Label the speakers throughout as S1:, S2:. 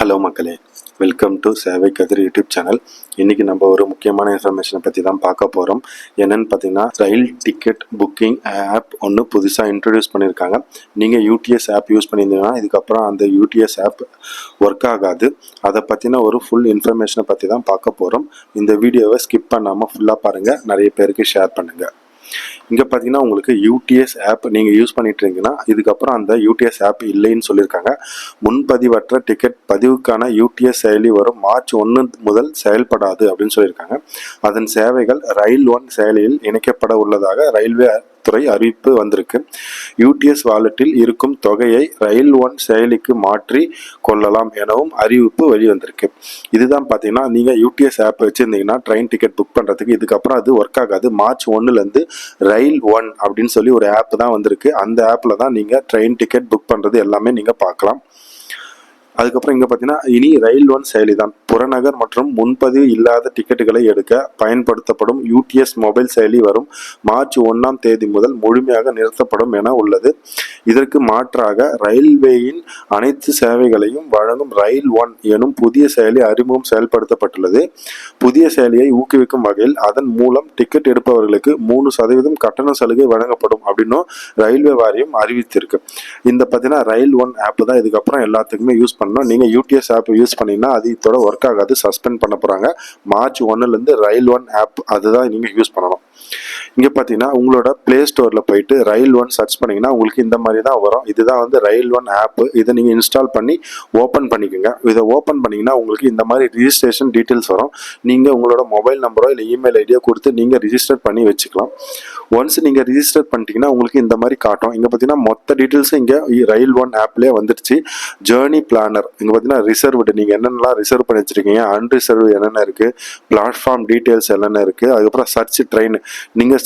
S1: Hello மக்களே welcome to சேவை கதிர் YouTube channel. இன்றைக்கி நம்ம ஒரு முக்கியமான இன்ஃபர்மேஷனை பற்றி தான் பார்க்க போகிறோம் என்னென்னு பார்த்தீங்கன்னா ரயில் டிக்கெட் புக்கிங் ஆப் ஒன்று புதுசாக இன்ட்ரடியூஸ் பண்ணியிருக்காங்க. நீங்கள் யூடிஎஸ் ஆப் யூஸ் பண்ணியிருந்தீங்கன்னா இதுக்கப்புறம் அந்த யூடிஎஸ் ஆப் ஒர்க் ஆகாது. அதை பற்றின ஒரு ஃபுல் இன்ஃபர்மேஷனை பற்றி தான் பார்க்க போகிறோம் இந்த வீடியோவை ஸ்கிப் பண்ணாமல் ஃபுல்லாக பாருங்கள் நிறைய பேருக்கு ஷேர் பண்ணுங்கள் இங்கே பார்த்தீங்கன்னா உங்களுக்கு யூடிஎஸ் ஆப் நீங்கள் யூஸ் பண்ணிட்டு இருந்தீங்கன்னா இதுக்கப்புறம் அந்த யூடிஎஸ் ஆப் இல்லைன்னு சொல்லியிருக்காங்க. முன்பதிவற்ற டிக்கெட் பதிவுக்கான யூடிஎஸ் செயலி வரும். மார்ச் ஒன்று முதல் செயல்படாது அப்படின்னு சொல்லியிருக்காங்க. அதன் சேவைகள் ரயில் ஒன் செயலியில் இணைக்கப்பட உள்ளதாக ரயில்வே துறை அறிவிப்பு வந்திருக்கு. யூடிஎஸ் வாலெட்டில் இருக்கும் தொகையை ரயில் ஒன் செயலிக்கு மாற்றி கொள்ளலாம் எனவும் அறிவிப்பு வெளிவந்திருக்கு. இதுதான் பார்த்தீங்கன்னா நீங்கள் யூடிஎஸ் ஆப் வச்சுருந்தீங்கன்னா ட்ரெயின் டிக்கெட் புக் பண்ணுறதுக்கு இதுக்கப்புறம் அது ஒர்க் ஆகாது. மார்ச் ஒன்றுலேருந்து ரயில் ஒன் அப்படின்னு சொல்லி ஒரு ஆப் தான் வந்திருக்கு. அந்த ஆப்பில் தான் நீங்கள் ட்ரெயின் டிக்கெட் புக் பண்ணுறது எல்லாமே நீங்கள் பார்க்கலாம். அதுக்கப்புறம் இங்கே பார்த்தீங்கன்னா இனி ரயில் ஒன் செயலி தான் புறநகர் மற்றும் முன்பதிவு இல்லாத டிக்கெட்டுகளை எடுக்க பயன்படுத்தப்படும் யூடிஎஸ் மொபைல் செயலி வரும் மார்ச் ஒன்றாம் தேதி முதல் முழுமையாக நிறுத்தப்படும் என உள்ளது. இதற்கு மாற்றாக ரயில்வேயின் அனைத்து சேவைகளையும் வழங்கும் ரயில் ஒன் எனும் புதிய செயலி அறிமுகம் செயல்படுத்தப்பட்டுள்ளது. புதிய செயலியை ஊக்குவிக்கும் வகையில் அதன் மூலம் டிக்கெட் எடுப்பவர்களுக்கு மூணு சதவீதம் கட்டண சலுகை வழங்கப்படும் அப்படின்னும் ரயில்வே வாரியம் அறிவித்திருக்கு. இந்த பார்த்தீங்கன்னா ரயில் ஒன் ஆப் தான் இதுக்கப்புறம் எல்லாத்துக்குமே யூஸ் பண்ணணும். நீங்கள் யூடிஎஸ் ஆப் யூஸ் பண்ணிங்கன்னா அது இதோட ஒர்க் ஒர்க் ஆகாது சஸ்பெண்ட் பண்ண போகிறாங்க மார்ச் ஒன்னுலேருந்து ரயில் ஒன் ஆப் அதுதான் நீங்கள் யூஸ் பண்ணணும். இங்கே பார்த்தீங்கன்னா உங்களோட ப்ளே ஸ்டோரில் போயிட்டு ரயில் ஒன் சர்ச் பண்ணிங்கன்னா உங்களுக்கு இந்த மாதிரி தான் வரும். இதுதான் வந்து ரயில் ஒன் ஆப்பு இதை நீங்கள் இன்ஸ்டால் பண்ணி ஓப்பன் பண்ணிக்கோங்க. இதை ஓப்பன் பண்ணிங்கன்னா உங்களுக்கு இந்த மாதிரி ரிஜிஸ்ட்ரேஷன் டீட்டெயில்ஸ் வரும். நீங்கள் உங்களோட மொபைல் நம்பரோ இல்லை இமெயில் ஐடியோ கொடுத்து நீங்கள் ரிஜிஸ்டர் பண்ணி வச்சுக்கலாம். ஒன்ஸ் நீங்கள் ரிஜிஸ்டர் பண்ணிட்டீங்கன்னா உங்களுக்கு இந்த மாதிரி காட்டும். இங்கே பார்த்தீங்கன்னா மொத்த டீட்டெயில்ஸும் இங்கே ரயில் ஒன் ஆப்லேயே வந்துருச்சு. ஜேர்னி பிளானர் இங்கே பார்த்தீங்கன்னா ரிசர்வ்டு நீங்கள் என்னென்னலாம் ரிசர்வ் பண்ணி வச்சுருக்கீங்க? அன்ரிசர்வ் என்னென்ன இருக்குது பிளாட்ஃபார்ம் டீட்டெயில்ஸ் என்னென்ன இருக்குது அதுக்கப்புறம் சர்ச் ட்ரெயின் நீங்கள்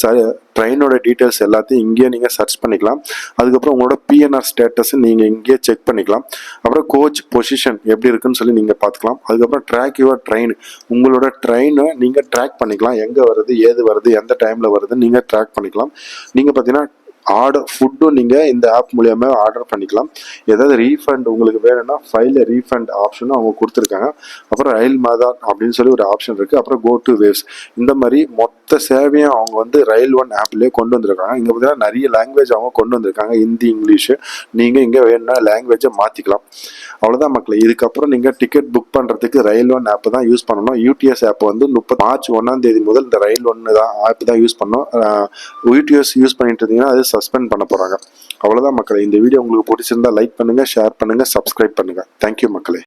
S1: ட்ரெயினோட டீட்டெயில்ஸ் எல்லாத்தையும் இங்கேயே நீங்கள் சர்ச் பண்ணிக்கலாம். அதுக்கப்புறம் உங்களோட பிஎன்ஆர் ஸ்டேட்டஸ் நீங்கள் இங்கேயே செக் பண்ணிக்கலாம். அப்புறம் கோச் பொசிஷன் எப்படி இருக்குன்னு சொல்லி நீங்கள் பார்த்துக்கலாம். அதுக்கப்புறம் ட்ராக் யுவர் ட்ரெயின் உங்களோட ட்ரெயினை நீங்கள் ட்ராக் பண்ணிக்கலாம். எங்கே வருது ஏது வருது எந்த டைமில் வருதுன்னு நீங்கள் ட்ராக் பண்ணிக்கலாம். நீங்கள் பார்த்தீங்கன்னா ஆர்டர் ஃபுட்டும் நீங்கள் இந்த ஆப் மூலியமாக ஆர்டர் பண்ணிக்கலாம். ஏதாவது ரீஃபண்ட் உங்களுக்கு வேணும்னா ஃபைலில் ரீஃபண்ட் ஆப்ஷனும் அவங்க கொடுத்துருக்காங்க. அப்புறம் ரயில் மாதான் அப்படின்னு சொல்லி ஒரு ஆப்ஷன் இருக்குது அப்புறம் கோ டு வேவ்ஸ் இந்த மாதிரி மொத்த சேவையும் அவங்க வந்து ரயில் ஒன் ஆப்லேயே கொண்டு வந்திருக்காங்க. இங்கே பார்த்தீங்கன்னா நிறைய லாங்குவேஜ் அவங்க கொண்டு வந்திருக்காங்க. ஹிந்தி இங்கிலீஷு. நீங்கள் இங்கே வேணும்னா லாங்குவேஜை மாற்றிக்கலாம் அவ்வளோதான் மக்கள். இதுக்கப்புறம் நீங்கள் டிக்கெட் புக் பண்ணுறதுக்கு ரயில் ஒன் ஆப் தான் யூஸ் பண்ணணும். யூடிஎஸ் ஆப் வந்து முப்பது மார்ச் ஒன்றாம் தேதி முதல் இந்த ரயில் ஒன்று தான் ஆப் தான் யூஸ் பண்ணணும். யூடிஎஸ் யூஸ் பண்ணிட்டு இருந்தீங்கன்னா அது சஸ்பெண்ட் பண்ண போகிறாங்க அவ்வளோதான் மக்களே. இந்த வீடியோ உங்களுக்கு பிடிச்சிருந்தா லைக் பண்ணுங்கள் ஷேர் பண்ணுங்கள் சப்ஸ்கிரைப் பண்ணுங்கள் தேங்க்யூ மக்களே.